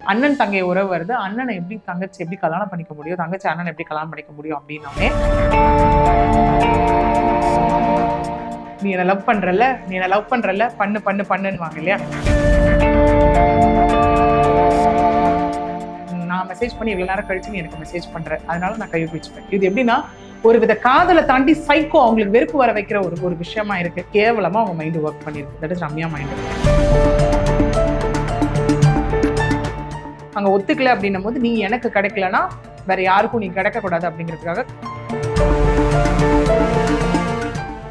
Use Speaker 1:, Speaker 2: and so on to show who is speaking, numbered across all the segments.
Speaker 1: அண்ணன் தங்கை உறவு வருது. அண்ணனை எப்படி தங்கச்சி எப்படி கல்யாணம் பண்ணிக்க முடியும்? தங்கச்சி அண்ணன் எப்படி கல்யாணம் பண்ணிக்க முடியும் அப்படின்னாலே நீ என்ன லவ் பண்றல நீ என்ன லவ் பண்றல பண்ணு பண்ணு பண்ணுன்னு இல்லையா? நான் மெசேஜ் பண்ணி இவ்வளவு நேரம் கழிச்சு நீ எனக்கு மெசேஜ் பண்ற. அதனால நான் கையை பிடிச்சிப்பேன் இது எப்படின்னா ஒரு வித காதலை தாண்டி சைக்கோ அவங்களுக்கு வெறுப்பு வர வைக்கிற ஒரு ஒரு விஷயமா இருக்கு. கேவலமா அவங்க மைண்ட் ஒர்க் பண்ணிருக்கு. தட் இஸ் ரம்யா மைண்ட் அங்க ஒத்துக்கல அப்படின்னும் போது நீ எனக்கு கிடைக்கலனா வேற யாருக்கும் நீ கிடைக்கக்கூடாது அப்படிங்கிறதுக்காக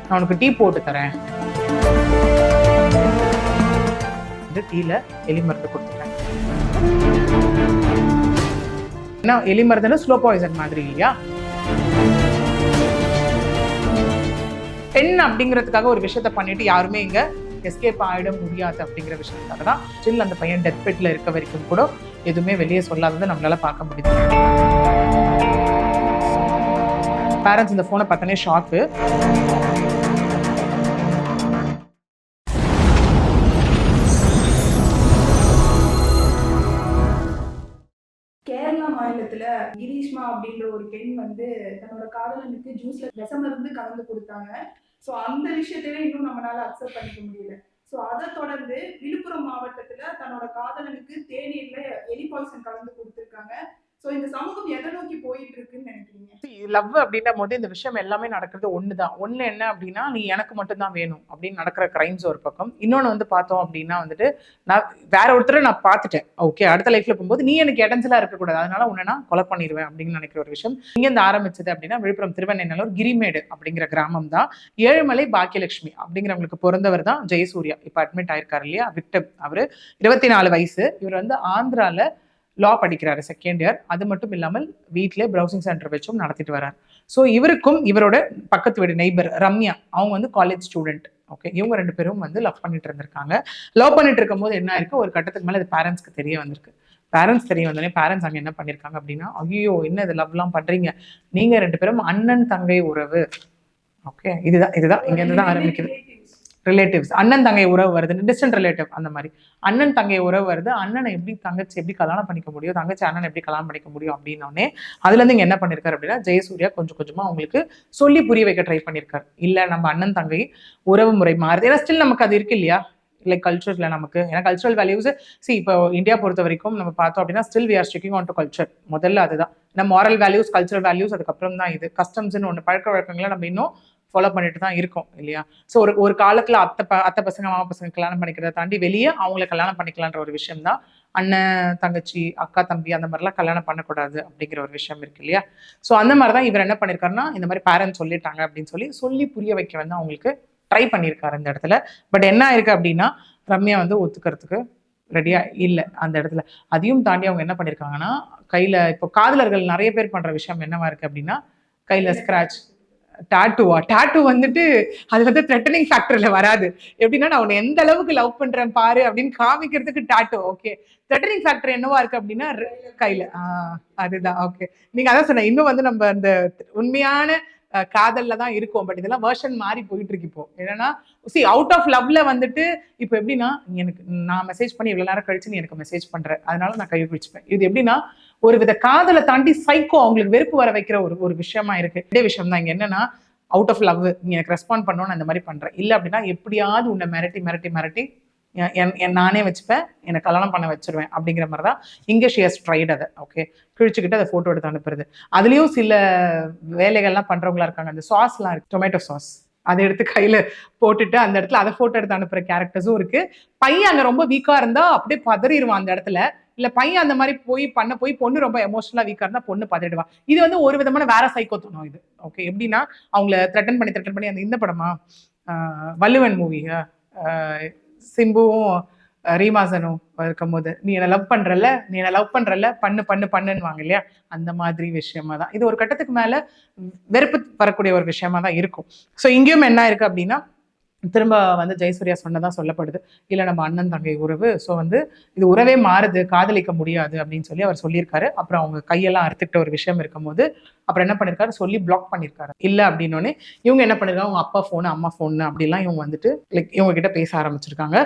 Speaker 1: நான் உனக்கு டீ போட்டு தரேன். டீல எலி மருந்து கொடுத்துட்டேன். ஏன்னா எலி மருந்துன்னு ஸ்லோ பாய்சன் மாதிரி இல்லையா? பெண் அப்படிங்கிறதுக்காக ஒரு விஷயத்த பண்ணிட்டு யாருமே இங்க எஸ்கேப் ஆகிட முடியாது அப்படிங்கிற விஷயத்துக்காக தான் ஸ்டில் அந்த பையன் டெத் பெட்ல இருக்க வரைக்கும் கூட எதுவுமே வெளியே சொல்லாததை நம்மளால பார்க்க முடியுது. பேரண்ட்ஸ் இந்த ஃபோனை பார்த்தனே ஷாக்கு
Speaker 2: கேரளா மாநிலத்துல கிரீஷ்மா அப்படின்ற ஒரு பெண் வந்து தன்னோட காதலனுக்கு ஜூஸ்ல விஷமருந்து கலந்து கொடுத்தாங்க. சோ அந்த விஷயத்தையே இன்னும் நம்மளால அக்செப்ட் பண்ணிக்க முடியல. ஸோ அதை தொடர்ந்து விழுப்புரம் மாவட்டத்துல தன்னோட காதலனுக்கு தேநீர்ல எலி பாய்சன் கலந்து கொடுத்திருக்காங்க. சோ இந்த சமூகம் எதை நோக்கி போயிட்டு இருக்குன்னு
Speaker 1: லவ் அப்படின்னும் போது இந்த விஷயம் எல்லாமே நடக்கிறது ஒன்று தான் ஒன்று என்ன அப்படின்னா நீ எனக்கு மட்டும்தான் வேணும் அப்படின்னு நடக்கிற கிரைம்ஸ் ஒரு பக்கம். இன்னொன்று வந்து பார்த்தோம் அப்படின்னா வந்துட்டு நான் வேற ஒருத்தரை நான் பார்த்துட்டேன். ஓகே அடுத்த லைஃப்ல போகும்போது நீ எனக்கு இடஞ்சலாக இருக்கக்கூடாது. அதனால உன்னை நான் கொலை பண்ணிடுவேன் அப்படின்னு நினைக்கிற ஒரு விஷயம். இங்க இருந்து ஆரம்பிச்சது அப்படின்னா விழுப்புரம் திருவண்ணூர் கிரிமேடு அப்படிங்கிற கிராமம் தான். ஏழுமலை பாக்கியலட்சுமி அப்படிங்கிறவங்களுக்கு பிறந்தவர் தான் ஜெயசூர்யா. இப்போ அட்மிட் ஆயிருக்காரு இல்லையா? விக்டம் அவர். இருபத்தி நாலு வயசு. இவர் வந்து ஆந்திராவில் லா படிக்கிறாரு செகண்ட் இயர் அது மட்டும் இல்லாமல் வீட்டிலே ப்ரௌசிங் சென்டர் வச்சும் நடத்திட்டு வரார் ஸோ இவருக்கும் இவரோட பக்கத்து வீடு நெய்பர் ரம்யா அவங்க வந்து காலேஜ் ஸ்டூடெண்ட் ஓகே இவங்க ரெண்டு பேரும் வந்து லவ் பண்ணிட்டு இருந்திருக்காங்க. லவ் பண்ணிட்டு இருக்கும்போது என்ன ஆயிருக்கு? ஒரு கட்டத்துக்கு மேலே அது பேரண்ட்ஸ்க்கு தெரிய வந்திருக்கு. பேரண்ட்ஸ் தெரிய வந்தோடனே பேரண்ட்ஸ் அங்கே என்ன பண்ணியிருக்காங்க அப்படின்னா ஐயோ என்ன இது லவ்லாம் பண்றீங்க? நீங்க ரெண்டு பேரும் அண்ணன் தங்கை உறவு. ஓகே இதுதான் இதுதான் இங்கேருந்து தான் ஆரம்பிக்குது. ரிலேட்டிவ்ஸ் அண்ணன் தங்கை உறவு வருது. டிஸ்டன்ட் ரிலேட்டிவ் அந்த மாதிரி. அண்ணன் தங்கை உறவு வருது. அண்ணனை எப்படி தங்கச்சி எப்படி கல்யாணம் பண்ணிக்க முடியும்? தங்கச்சி அண்ணன் எப்படி கல்யாணம் பண்ணிக்க முடியும் அப்படின்னோடனே அதுல இருந்து என்ன பண்ணிருக்காரு அப்படின்னா ஜெயசூர்யா கொஞ்சம் கொஞ்சமா அவங்களுக்கு சொல்லி புரிய வைக்க ட்ரை பண்ணியிருக்காரு இல்ல நம்ம அண்ணன் தங்கை உறவு முறை மாறுது. ஏன்னா ஸ்டில் நமக்கு அது இருக்கு இல்லையா? லைக் கல்ச்சர்ல நமக்கு. ஏன்னா கல்ச்சரல் வேல்யூஸ் சி இப்போ இந்தியா பொறுத்த வரைக்கும் நம்ம பார்த்தோம் அப்படின்னா still we are sticking on to culture முதல்ல அதுதான். நம்ம மாரல் வேல்யூஸ் கல்ச்சரல் வேல்யூஸ் அதுக்கப்புறம் தான் இது கஸ்டம்ஸ்னு ஒன்று பழக்க வழக்கங்களை நம்ம இன்னும் ஃபாலோ பண்ணிட்டு தான் இருக்கோம் இல்லையா? ஸோ ஒரு ஒரு காலத்தில் அத்தை ப அத்தை பசங்க மாமா பசங்க கல்யாணம் பண்ணிக்கிறத தாண்டி வெளியே அவங்கள கல்யாணம் பண்ணிக்கலான்ற ஒரு விஷயம் தான். அண்ணன் தங்கச்சி அக்கா தம்பி அந்த மாதிரிலாம் கல்யாணம் பண்ணக்கூடாது அப்படிங்கிற ஒரு விஷயம் இருக்கு இல்லையா? ஸோ அந்த மாதிரி தான் இவர் என்ன பண்ணியிருக்காருன்னா இந்த மாதிரி பேரண்ட்ஸ் சொல்லிட்டாங்க அப்படின்னு சொல்லி சொல்லி புரிய வைக்க வந்து அவங்களுக்கு ட்ரை பண்ணியிருக்காரு இந்த இடத்துல. பட் என்ன ஆயிருக்கு அப்படின்னா ரம்யா வந்து ஒத்துக்கிறதுக்கு ரெடியா இல்லை அந்த இடத்துல. அதையும் தாண்டி அவங்க என்ன பண்ணியிருக்காங்கன்னா கையில இப்போ காதலர்கள் நிறைய பேர் பண்ற விஷயம் என்னவா இருக்கு அப்படின்னா கையில ஸ்கிராச் டாட்டுவா டாட்டு வந்துட்டு அது வந்து த்ரெட்டனிங் ஃபேக்டர்ல வராது. எப்படின்னா நான் உன்னை எந்த அளவுக்கு லவ் பண்றேன் பாரு அப்படின்னு காமிக்கிறதுக்கு டாட்டு ஓகே த்ரெட்டனிங் ஃபேக்டர் என்னவா இருக்கு அப்படின்னா கையில. ஆஹ் அதுதான் ஓகே நீங்க அதான் சொன்ன இன்னும் வந்து நம்ம அந்த உண்மையான காதல்ல தான் இருக்கோம். பட் இதெல்லாம் வேர்ஷன் மாறி போயிட்டு இருக்கு இப்போ. என்னன்னா சி அவுட் ஆஃப் லவ்ல வந்துட்டு இப்போ எப்படின்னா எனக்கு நான் மெசேஜ் பண்ணி இவ்வளவு நேரம் கழிச்சு நீ எனக்கு மெசேஜ் பண்ற. அதனால நான் கை பிடிச்சிப்பேன். இது எப்படின்னா ஒரு வித காதலை தாண்டி சைக்கோ அவங்களுக்கு வெறுப்பு வர வைக்கிற ஒரு ஒரு விஷயமா இருக்கு. இதே விஷயம் தான் இங்க என்னன்னா அவுட் ஆஃப் லவ் நீ எனக்கு ரெஸ்பாண்ட் பண்ணணும்னு அந்த மாதிரி பண்றேன். இல்லை அப்படின்னா எப்படியாவது உன்னை மிரட்டி மிரட்டி மிரட்டி என்- நானே வச்சுப்பேன் எனக்கு கல்யாணம் பண்ண வச்சிருவேன் அப்படிங்கிற மாதிரி தான் இங்கே ஷியர்ஸ் ட்ரைட் அதை ஓகே கிழிச்சுக்கிட்டு அதை ஃபோட்டோ எடுத்து அனுப்புறது. அதுலேயும் சில வேலைகள்லாம் பண்ணுறவங்களா இருக்காங்க. அந்த சாஸ்லாம் இருக்கு டொமேட்டோ சாஸ் அதை எடுத்து கையில போட்டுட்டு அந்த இடத்துல அதை போட்டோ எடுத்து அனுப்புற கேரக்டர்ஸும் இருக்கு. பையன் அங்க ரொம்ப வீக்கா இருந்தா அப்படியே பதறிடுவான் அந்த இடத்துல. இல்ல பையன் அந்த மாதிரி போய் பண்ண போய் பொண்ணு ரொம்ப எமோஷனலா வீக்கா இருந்தா பொண்ணு பதறிடுவான். இது வந்து ஒரு விதமான வேற சைக்கோத்தனம் இது. ஓகே எப்படின்னா அவங்கள த்ரெட்டன் பண்ணி த்ரெட்டன் பண்ணி அந்த இந்த படமா வள்ளுவன் மூவி சிம்புவும் ரீமாசனோ இருக்கும் இருக்கும்போது நீ என்ன லவ் பண்றல நீ என்ன லவ் பண்றல பண்ணு பண்ணு பண்ணுன்னுவாங்க இல்லையா? அந்த மாதிரி விஷயமா தான். இது ஒரு கட்டத்துக்கு மேல வெறுப்பு வரக்கூடிய ஒரு விஷயமா தான் இருக்கும். ஸோ இங்கேயும் என்ன இருக்கு அப்படின்னா திரும்ப வந்து ஜெயசூர்யா சொன்னதான் சொல்லப்படுது. இல்லை நம்ம அண்ணன் தங்கை உறவு. ஸோ வந்து இது உறவே மாறுது காதலிக்க முடியாது அப்படின்னு சொல்லி அவர் சொல்லியிருக்காரு. அப்புறம் அவங்க கையெல்லாம் அறுத்துக்கிட்ட ஒரு விஷயம் இருக்கும்போது அப்புறம் என்ன பண்ணியிருக்காரு சொல்லி பிளாக் பண்ணியிருக்காரு இல்லை அப்படின்னோடனே இவங்க என்ன பண்ணிருக்காங்க? அவங்க அப்பா ஃபோனு அம்மா ஃபோனு அப்படிலாம் இவங்க வந்துட்டு லைக் இவங்க கிட்ட பேச ஆரம்பிச்சிருக்காங்க.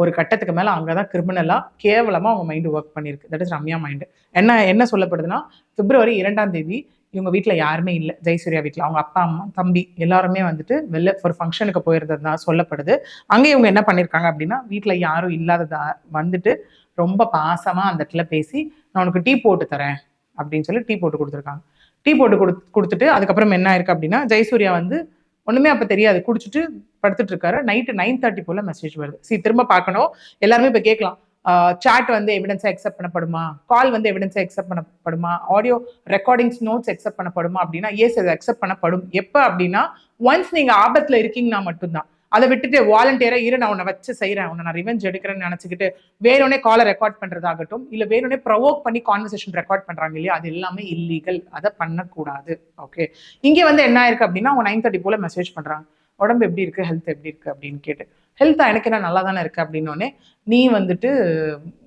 Speaker 1: ஒரு கட்டத்துக்கு மேலே அங்கே தான் கிரிமினலாக கேவலமாக அவங்க மைண்டு ஒர்க் பண்ணியிருக்கு. தட் இஸ் ரம்யா மைண்டு என்ன என்ன சொல்லப்படுதுன்னா பிப்ரவரி இரண்டாம் தேதி இவங்க வீட்டில் யாருமே இல்லை. ஜெயசூர்யா வீட்டில் அவங்க அப்பா அம்மா தம்பி எல்லாருமே வந்துட்டு வெளில ஒரு ஃபங்க்ஷனுக்கு போயிருந்தது தான் சொல்லப்படுது. அங்கே இவங்க என்ன பண்ணியிருக்காங்க அப்படின்னா வீட்டில் யாரும் இல்லாததா வந்துட்டு ரொம்ப பாசமாக அந்த இடத்துல பேசி நான் உனக்கு டீ போட்டு தரேன் அப்படின்னு சொல்லி டீ போட்டு கொடுத்துருக்காங்க. டீ போட்டு கொடு கொடுத்துட்டு அதுக்கப்புறம் என்ன ஆயிருக்கு அப்படின்னா ஜெயசூர்யா வந்து ஒன்றுமே அப்போ தெரியாது. குடிச்சிட்டு படுத்துட்டு இருக்காரு. நைட்டு நைன் தேர்ட்டி போல் மெசேஜ் வருது. சரி திரும்ப பார்க்கணும். எல்லாருமே இப்போ கேட்கலாம். சாட் வந்து எவிடன்ஸாக எக்ஸப்ட் பண்ணப்படுமா? கால் வந்து எவிடன்ஸாக எக்ஸப்ட் பண்ணப்படுமா? ஆடியோ ரெக்கார்டிங்ஸ் நோட்ஸ் எக்ஸப்ட் பண்ணப்படுமா? அப்படின்னா எஸ் அது அக்செப்ட் பண்ணப்படும். எப்போ அப்படின்னா ஒன்ஸ் நீங்கள் ஆபத்தில் இருக்கீங்கன்னா மட்டும்தான். அதை விட்டுட்டு வாலண்டியரா இரு நான் உன்னை வச்சு செய்கிறேன் உன்னை நான் ரிவெஞ்ச் எடுக்கிறேன்னு நினச்சிக்கிட்டு வேணும்னே காலை ரெக்கார்ட் பண்ணுறதாகட்டும் இல்லை வேணும்னே ப்ரொவோக் பண்ணி கான்வர்சேஷன் ரெக்கார்ட் பண்ணுறாங்க இல்லையா? அது எல்லாமே இல்லீகல் அதை பண்ணக்கூடாது. ஓகே இங்கே வந்து என்ன ஆயிருக்கு அப்படின்னா அவங்க நைன் தேர்ட்டி போல மெசேஜ் பண்ணுறாங்க உடம்பு எப்படி இருக்கு ஹெல்த் எப்படி இருக்கு அப்படின்னு கேட்டு ஹெல்த் எனக்கு என்ன நல்லா தானே இருக்கு அப்படின்னோடனே நீ வந்துட்டு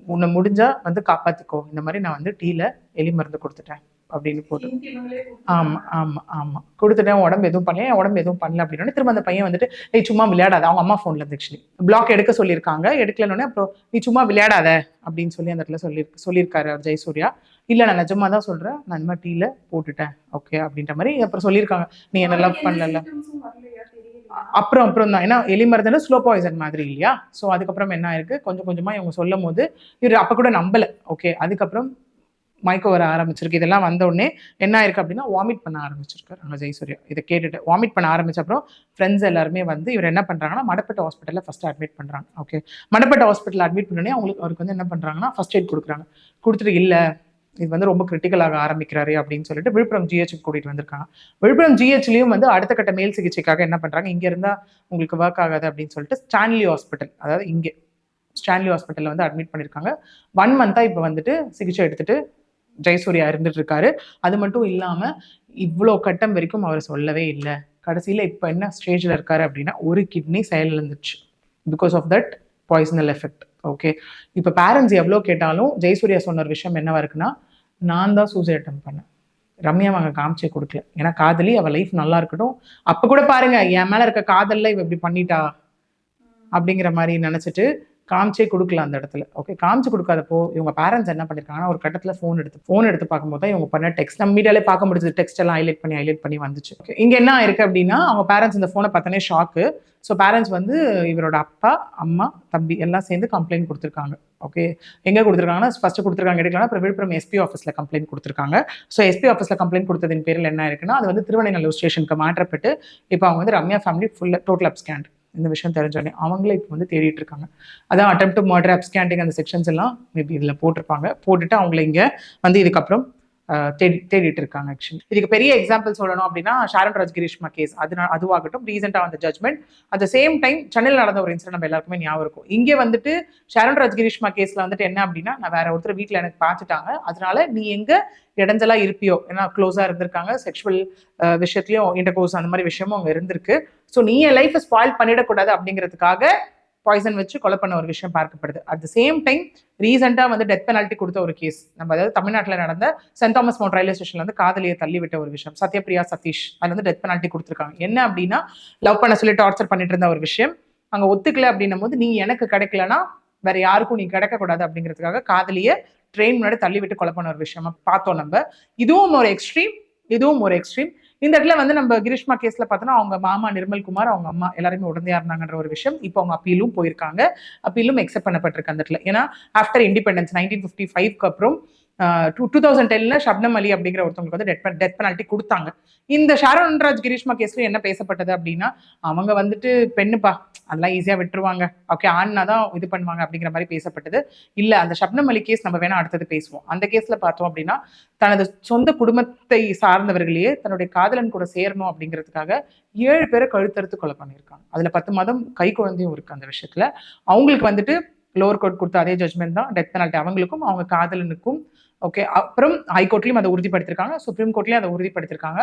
Speaker 1: உன்னை முடிஞ்சா வந்து காப்பாத்திக்கோ. இந்த மாதிரி நான் வந்து டீல எலி மருந்து கொடுத்துட்டேன் அப்படின்னு போட்டு.
Speaker 2: இவங்களே
Speaker 1: ஆமா ஆமா ஆமா. கொடுத்துட்டேன் உடம்பு எதுவும் பண்ணல உடம்பு எதுவும் பண்ணல அப்படின்னு திரும்ப அந்த பையன் வந்துட்டு ஏய் சும்மா விளையாடாத. அவங்க அம்மா ஃபோன்ல இருந்து ஆக்சுவலி பிளாக் எடுக்க சொல்லியிருக்காங்க. எடுக்கலனோடனே அப்புறம் நீ சும்மா விளையாடாத. அப்படின்னு சொல்லி அந்த இடத்துல சொல்லி சொல்லியிருக்காரு ஜெயசூர்யா. இல்ல நான் நிஜமா தான் சொல்றேன். நான் இந்த மாதிரி டீல போட்டுட்டேன். ஓகே அப்படின்ற மாதிரி அப்புறம் சொல்லியிருக்காங்க. நீ என்ன லவ் பண்ணல? அப்புறம் அப்புறம் தான். ஏன்னா எலி மருந்துன்னு ஸ்லோ பாய்சன் மாதிரி இல்லையா? ஸோ அதுக்கப்புறம் என்ன ஆயிருக்கு? கொஞ்சம் கொஞ்சமாக இவங்க சொல்லும் போது இவர் அப்போ கூட நம்பலை. ஓகே அதுக்கப்புறம் மயக்கம் வர ஆரம்பிச்சிருக்கு. இதெல்லாம் வந்த உடனே என்ன ஆயிருக்கு அப்படின்னா வாமிட் பண்ண ஆரம்பிச்சிருக்காரு அங்கே ஜெய்சூர்யா. இதை கேட்டுட்டு வாமிட் பண்ண ஆரம்பிச்ச அப்புறம் ஃப்ரெண்ட்ஸ் எல்லாருமே வந்து இவர் என்ன பண்ணுறாங்கன்னா மடப்பட்ட ஹாஸ்பிட்டலில் ஃபர்ஸ்ட் அட்மிட் பண்ணுறாங்க ஓகே மடப்பட்ட ஹாஸ்பிட்டலில் அட்மிட் பண்ணோடனே அவங்களுக்கு அவருக்கு வந்து என்ன பண்ணுறாங்கன்னா ஃபர்ஸ்ட் எய்ட் கொடுக்குறாங்க. கொடுத்துட்டு இல்லை இது வந்து ரொம்ப கிரிட்டிக்கலாக ஆரம்பிக்கிறாரு அப்படின்னு சொல்லிட்டு விழுப்புரம் ஜிஹெச் கூட்டிட்டு வந்திருக்காங்க. விழுப்புரம் ஜிஹெச்லயும் வந்து அடுத்த கட்ட மேல் சிகிச்சைக்காக என்ன பண்றாங்க? இங்க இருந்தா உங்களுக்கு ஒர்க் ஆகாது அப்படின்னு சொல்லிட்டு ஸ்டான்லி ஹாஸ்பிட்டல் அதாவது இங்கே ஸ்டான்லி ஹாஸ்பிட்டலில் வந்து அட்மிட் பண்ணியிருக்காங்க ஒன் மந்த்தாக இப்போ வந்துட்டு சிகிச்சை எடுத்துட்டு ஜெயசூர்யா இருந்துட்டு இருக்காரு. அது மட்டும் இல்லாமல் இவ்வளோ கட்டம் வரைக்கும் அவர் சொல்லவே இல்லை. கடைசியில் இப்போ என்ன ஸ்டேஜில் இருக்காரு அப்படின்னா ஒரு kidney செயலிழந்துச்சு because of that poisonous effect okay இப்போ பேரண்ட்ஸ் எவ்வளோ கேட்டாலும் ஜெயசூர்யா சொன்ன ஒரு விஷயம் என்னவா இருக்குன்னா நான் தான் சூசைட் அட்டம் பண்ணேன். ரம்யா அவங்க காமிச்சே கொடுக்கல. ஏன்னா காதலி அவள் லைஃப் நல்லா இருக்கட்டும். அப்போ கூட பாருங்க என் மேலே இருக்க காதலில் இவ இப்படி பண்ணிட்டா அப்படிங்கிற மாதிரி நினச்சிட்டு காமிச்சே கொடுக்கல அந்த இடத்துல. ஓகே காமிச்சு கொடுக்காதப்போ இவங்க பேரண்ட்ஸ் என்ன பண்ணிருக்காங்கன்னா ஒரு கட்டத்துல ஃபோன் எடுத்து ஃபோன் எடுத்து பார்க்கும்போது தான் இவங்க பண்ண டெக்ஸ்ட் நம்ம மீடியாலே பார்க்க முடிஞ்சது. டெக்ஸ்ட் எல்லாம் ஹைலைட் பண்ணி ஹைலைட் பண்ணி வந்துச்சு. ஓகே இங்க என்ன இருக்கு அப்படின்னா அவங்க பேரண்ட்ஸ் இந்த ஃபோனை பார்த்தனே ஷாக்கு ஸோ பேரண்ட்ஸ் வந்து இவரோட அப்பா அம்மா தம்பி எல்லாம் சேர்ந்து கம்ப்ளைண்ட் கொடுத்துருக்காங்க. ஓகே எங்கே கொடுத்துருக்காங்கன்னா ஃபஸ்ட்டு கொடுத்துருக்காங்க எடுக்கலாம் அப்புறம் விழுப்புரம் எஸ்பி ஆஃபீஸில் கம்ப்ளைண்ட் கொடுத்துருக்காங்க. ஸோ எஸ்பி ஆஃபீஸில் கம்ப்ளைண்ட் கொடுத்ததின் பேரில் என்ன இருக்குன்னா அது வந்து திருவண்ணாமலை ஸ்டேஷனுக்கு மாற்றப்பட்டு இப்போ அவங்க வந்து ரம்யா ஃபேமிலி ஃபுல்லாக டோட்டல் அப்ஸ்கேண்ட் இந்த விஷயம் தெரிஞ்சோடனே அவங்களே இப்போ வந்து தேடிட்டு இருக்காங்க அதான் அட்டம் டு மர்டர் அப்ஸ்கேண்டிங் அந்த செக்ஷன்ஸ் எல்லாம் மேபி இதில் போட்டிருப்பாங்க. போட்டுட்டு அவங்கள இங்கே வந்து இதுக்கப்புறம் தேடி தேடிட்டு இருக்காங்க ஆக்சுவலி இதுக்கு பெரிய எக்ஸாம்பிள் சொல்லணும் அப்படின்னா ஷாரன் ராஜ் கிரீஷ்மா கேஸ் அது அதுவாகட்டும் ரீசெண்டாக வந்த judgment at the same time சென்னையில் நடந்த ஒரு இன்சிடென்ட் நம்ம எல்லாருக்குமே ஞாபகம் இருக்கும். இங்கே வந்துட்டு ஷாரன் ராஜ் கிரீஷ்மா கேஸ்ல வந்துட்டு என்ன அப்படின்னா நான் வேற ஒருத்தர் வீட்டில் எனக்கு பார்த்துட்டாங்க. அதனால நீ எங்கே இடைஞ்சலாக இருப்பியோ? ஏன்னா க்ளோஸாக இருந்திருக்காங்க. செக்ஷுவல் விஷயத்துலையும் இன்டர் கோர்ஸ் அந்த மாதிரி விஷயமும் அவங்க இருந்திருக்கு. ஸோ நீ என் லைஃப்பை ஸ்பாயில் பண்ணிடக்கூடாது அப்படிங்கிறதுக்காக பாய்சன் வச்சு கொலை பண்ண ஒரு விஷயம் பார்க்கப்படுது. அட் த சேம் டைம் ரீசெண்டாக வந்து டெத் பெனால்ட்டி கொடுத்த ஒரு கேஸ் நம்ம அதாவது தமிழ்நாட்டில் நடந்த சென்ட் தாமஸ் மவுண்ட் ரயில்வே ஸ்டேஷன்ல வந்து காதலியை தள்ளி விட்ட ஒரு விஷயம். சத்யபிரியா சதீஷ் அது வந்து டெத் பெனால்ட்டி கொடுத்துருக்காங்க. என்ன அப்படின்னா லவ் பண்ண சொல்லி டார்ச்சர் பண்ணிட்டு இருந்த ஒரு விஷயம். அங்கே ஒத்துக்கல அப்படின்னும் போது நீ எனக்கு கிடைக்கலனா வேற யாருக்கும் நீ கிடைக்கக்கூடாது அப்படிங்கிறதுக்காக காதலியை ட்ரெயின் முன்னாடி தள்ளி விட்டு கொலை பண்ண ஒரு விஷயமா. பார்த்தோம் நம்ம. இதுவும் ஒரு எக்ஸ்ட்ரீம் இதுவும் ஒரு எக்ஸ்ட்ரீம் இந்த இடத்துல வந்து நம்ம கிரீஷ்மா கேஸ்ல பார்த்தோன்னா அவங்க மாமா நிர்மல் குமார் அவங்க அம்மா எல்லாருமே உடந்தையா இருந்தாங்கன்ற ஒரு விஷயம் இப்போ அவங்க அப்பீலும் போயிருக்காங்க. அப்பீலும் எக்ஸெப்ட் பண்ணப்பட்டிருக்கு அந்த இடத்துல. ஏன்னா ஆஃப்டர் இண்டிபெண்டன்ஸ் நைன்டீன் ஃபிஃப்டி ஃபைவ்க்கு அப்புறம் டூ டூ தௌசண்ட் டென்ல ஷப்னம் அலி அப்படிங்கிற ஒருத்தவங்களுக்கு வந்து டெத் டெத் பெனால்ட்டி கொடுத்தாங்க. இந்த ஷாரோன் ராஜ் கிரீஷ்மா கேஸ்ல என்ன பேசப்பட்டது அப்படின்னா அவங்க வந்துட்டு பெண்ணுப்பா அதெல்லாம் ஈஸியாக விட்டுருவாங்க. ஓகே ஆண்னா தான் இது பண்ணுவாங்க அப்படிங்கிற மாதிரி பேசப்பட்டது. இல்லை அந்த ஷப்னம் அலி கேஸ் நம்ம வேணா அடுத்தது பேசுவோம். அந்த கேஸில் பார்த்தோம் அப்படின்னா தனது சொந்த குடும்பத்தை சார்ந்தவர்களையே தன்னுடைய காதலன் கூட சேரணும் அப்படிங்கிறதுக்காக ஏழு பேரை கழுத்தறுத்து கொலை பண்ணியிருக்காங்க. அதில் பத்து மாதம் கை குழந்தையும் இருக்கு அந்த விஷயத்தில். அவங்களுக்கு வந்துட்டு லோவர் கோர்ட் கொடுத்த அதே ஜட்மெண்ட் தான் டெத் பெனால்ட்டி அவங்களுக்கும் அவங்க காதலனுக்கும் ஓகே அப்புறம் ஹைகோர்ட்லையும் அதை உறுதிப்படுத்திருக்காங்க சுப்ரீம் கோர்ட்லையும் அதை உறுதிப்படுத்திருக்காங்க.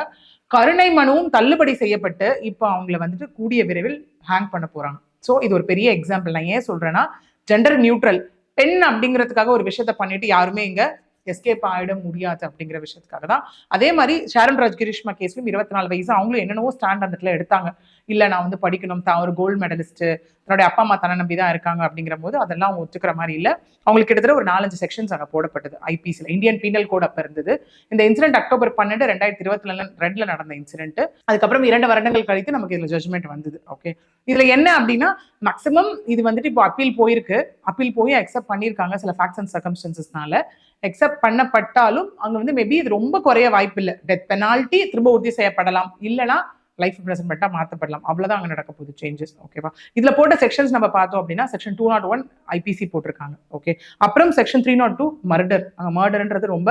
Speaker 1: கருணை மனுவும் தள்ளுபடி செய்யப்பட்டு இப்போ அவங்கள வந்துட்டு கூடிய விரைவில் ஹேங் பண்ண போறாங்க. ஸோ இது ஒரு பெரிய எக்ஸாம்பிள் நான் ஏன் சொல்றேன்னா ஜெண்டர் நியூட்ரல் பெண் அப்படிங்கிறதுக்காக ஒரு விஷயத்த பண்ணிட்டு யாருமே இங்க எஸ்கேப் ஆகிட முடியாது அப்படிங்கிற விஷயத்துக்காக தான். அதே மாதிரி ஷாரன் ராஜ் கிரிஷ்மா கேஸ்லையும் இருபத்தி நாலு வயசு அவங்களும் என்னென்னவோ ஸ்டாண்ட் அந்த இடத்துல எடுத்தாங்க. இல்லை நான் வந்து படிக்கணும் தான் ஒரு கோல்டு மெடலிஸ்ட்டு தன்னுடைய அப்பா அம்மா தன்னை நம்பி தான் இருக்காங்க அப்படிங்கிற போது அதெல்லாம் அவங்க ஒத்துக்கிற மாதிரி இல்லை. அவங்களுக்கு கிட்டத்தட்ட ஒரு நாலஞ்சு செக்ஷன்ஸ் அங்கே போடப்பட்டது ஐபிசியில் இந்தியன் பீனல் கோட் அப்போ இருந்தது. இந்த இன்சிடென்ட் அக்டோபர் பன்னெண்டு ரெண்டாயிரத்தி இருபத்தி ரெண்டுல நடந்த இன்சிடென்ட் அதுக்கப்புறம் இரண்டு வருடங்கள் கழித்து நமக்கு இதில் ஜட்மெண்ட் வந்தது ஓகே இதில் என்ன அப்படின்னா மேக்ஸிமம் இது வந்துட்டு இப்போ அப்பீல் போயிருக்கு. அப்பீல் போய் அக்செப்ட் பண்ணியிருக்காங்க சில ஃபேக்ட்ஸ் அண்ட் சர்க்கம்ஸ்டன்சஸ்னால அக்செப்ட் பண்ணப்பட்டாலும் அங்கே வந்து மேபி இது ரொம்ப குறைய வாய்ப்பு இல்லை. டெத் பெனால்ட்டி திரும்ப உறுதி செய்யப்படலாம். இல்லைனா லைஃப் இம்ப்ரெசன்மெண்ட்டாக மாற்றப்படலாம் அவ்வளோதான் அங்கே நடக்க போகுது சேஞ்சஸ் ஓகேவா இதில் போட்ட செக்ஷன்ஸ் நம்ம பார்த்தோம் அப்படின்னா section two not one IPC போட்டிருக்காங்க ஓகே அப்புறம் section three not two murder அங்கே மர்டர்ன்றது ரொம்ப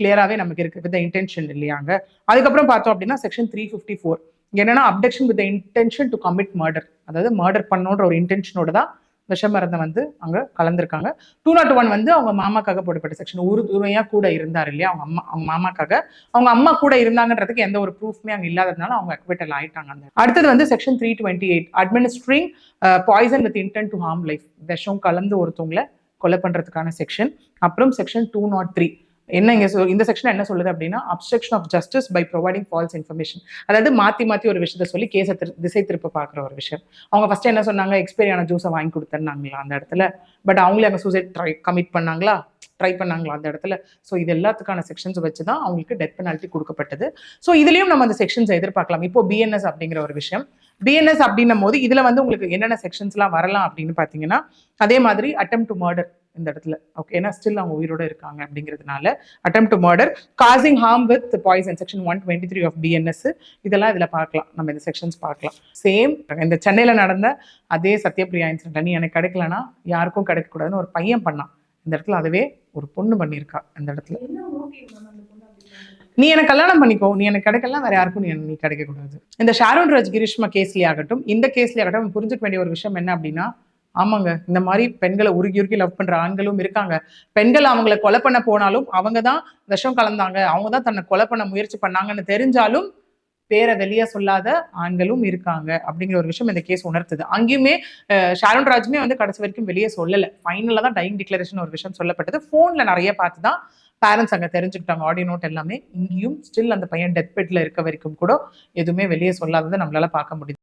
Speaker 1: கிளியராகவே நமக்கு இருக்குது வித் இன்டென்ஷன் இல்லையாங்க அதுக்கப்புறம் பார்த்தோம் அப்படின்னா செக்ஷன் த்ரீ ஃபிஃப்டி ஃபோர் என்னன்னா abduction with intention to commit murder அதாவது மர்டர் பண்ணோன்ற ஒரு இன்டென்ஷனோட தான் விஷமருந்தை வந்து அங்கே கலந்துருக்காங்க. டூ நாட் ஒன் வந்து அவங்க மாமாக்காக போடப்பட்ட செக்ஷன் உறுதுணையா கூட இருந்தார் இல்லையா? அவங்க அம்மா அவங்க மாமாக்காக. அவங்க அம்மா கூட இருந்தாங்கன்றதுக்கு எந்த ஒரு ப்ரூஃப்மே அங்கே இல்லாததுனால அவங்க அக்விட்டல் ஆயிட்டாங்க அந்த அடுத்தது வந்து section three twenty eight administering poison with intent to harm life விஷம் கலந்து ஒருத்தவங்களை கொலை பண்ணுறதுக்கான செக்ஷன் அப்புறம் செக்ஷன் டூ நாட் த்ரீ என்ன இங்கே சொல் இந்த செக்ஷன் என்ன சொல்லுது அப்படின்னா obstruction of justice by providing false information அதாவது மாற்றி மாற்றி ஒரு விஷயத்த சொல்லி கேஸை திரு திசை திருப்ப பார்க்குற ஒரு விஷயம். அவங்க ஃபஸ்ட்டு என்ன சொன்னாங்க? எக்ஸ்பைரி ஜூஸை வாங்கி கொடுத்தேன்னாங்களா அந்த இடத்துல. பட் அவங்களே அங்கே சூசைட் ட்ரை கமிட் பண்ணாங்களா? ட்ரை பண்ணாங்களா அந்த இடத்துல. ஸோ இது எல்லாத்துக்கான செக்ஷன்ஸ் வச்சு தான் அவங்களுக்கு டெத் பெனால்ட்டி கொடுக்கப்பட்டது. ஸோ இதுலேயும் நம்ம அந்த செக்ஷன்ஸ் எதிர்பார்க்கலாம். இப்போ பிஎன்எஸ் அப்படிங்கிற ஒரு விஷயம். பிஎன்எஸ் அப்படின்னும் போது இதில் வந்து உங்களுக்கு என்னென்ன செக்ஷன்ஸ்லாம் வரலாம் அப்படின்னு பார்த்தீங்கன்னா அதே மாதிரி அட்டம் டு மர்டர் இந்த இடத்துல. ஓகே ஏன்னா ஸ்டில் அவங்க உயிரோட இருக்காங்க அப்படிங்கிறதுனால attempt to murder causing harm with poison section one twenty three of BNS இதெல்லாம் இதில் பார்க்கலாம். நம்ம இந்த செக்ஷன்ஸ் பார்க்கலாம். சேம் இந்த சென்னையில் நடந்த அதே சத்யபிரியா இன்சிடென்ட் நீ எனக்கு கிடைக்கலனா யாருக்கும் கிடைக்கக்கூடாதுன்னு ஒரு பையன் பண்ணான். இந்த இடத்துல அதுவே ஒரு பொண்ணு பண்ணியிருக்கா இந்த இடத்துல? நீ எனக்கு கல்யாணம் பண்ணிக்கோ. நீ எனக்கு கிடைக்கலாம் வேற யாருக்கும் நீ நீ கிடைக்க கூடாது இந்த ஷாரோன் ராஜ் கிரிஷ்மா கேஸ்லயே ஆகட்டும் இந்த கேஸ்லயே ஆகட்டும் புரிஞ்சுக்க வேண்டிய ஒரு விஷயம் என்ன அப்படின்னா ஆமாங்க. இந்த மாதிரி பெண்களை உருகி உருகி லவ் பண்ற ஆண்களும் இருக்காங்க. பெண்கள் அவங்கள கொலை பண்ண போனாலும் அவங்க தான் விஷம் கலந்தாங்க. அவங்க தான் தன்னை கொலை பண்ண முயற்சி பண்ணாங்கன்னு தெரிஞ்சாலும் பேரை வெளியே சொல்லாத ஆண்களும் இருக்காங்க அப்படிங்கிற ஒரு விஷயம் இந்த கேஸ் உணர்த்துது. அங்கேயுமே ஷாரோன் ராஜுமே வந்து கடைசி வரைக்கும் வெளியே சொல்லலை. ஃபைனலாக தான் டைங் டிக்ளரேஷன் ஒரு விஷயம் சொல்லப்பட்டது. ஃபோனில் நிறைய பார்த்து தான் பேரண்ட்ஸ் அங்கே தெரிஞ்சுக்கிட்டாங்க. ஆடியோ நோட் எல்லாமே. இங்கேயும் ஸ்டில் அந்த பையன் டெத் பெட்டில் இருக்க வரைக்கும் கூட எதுவுமே வெளியே சொல்லாததை நம்மளால பார்க்க முடியுது.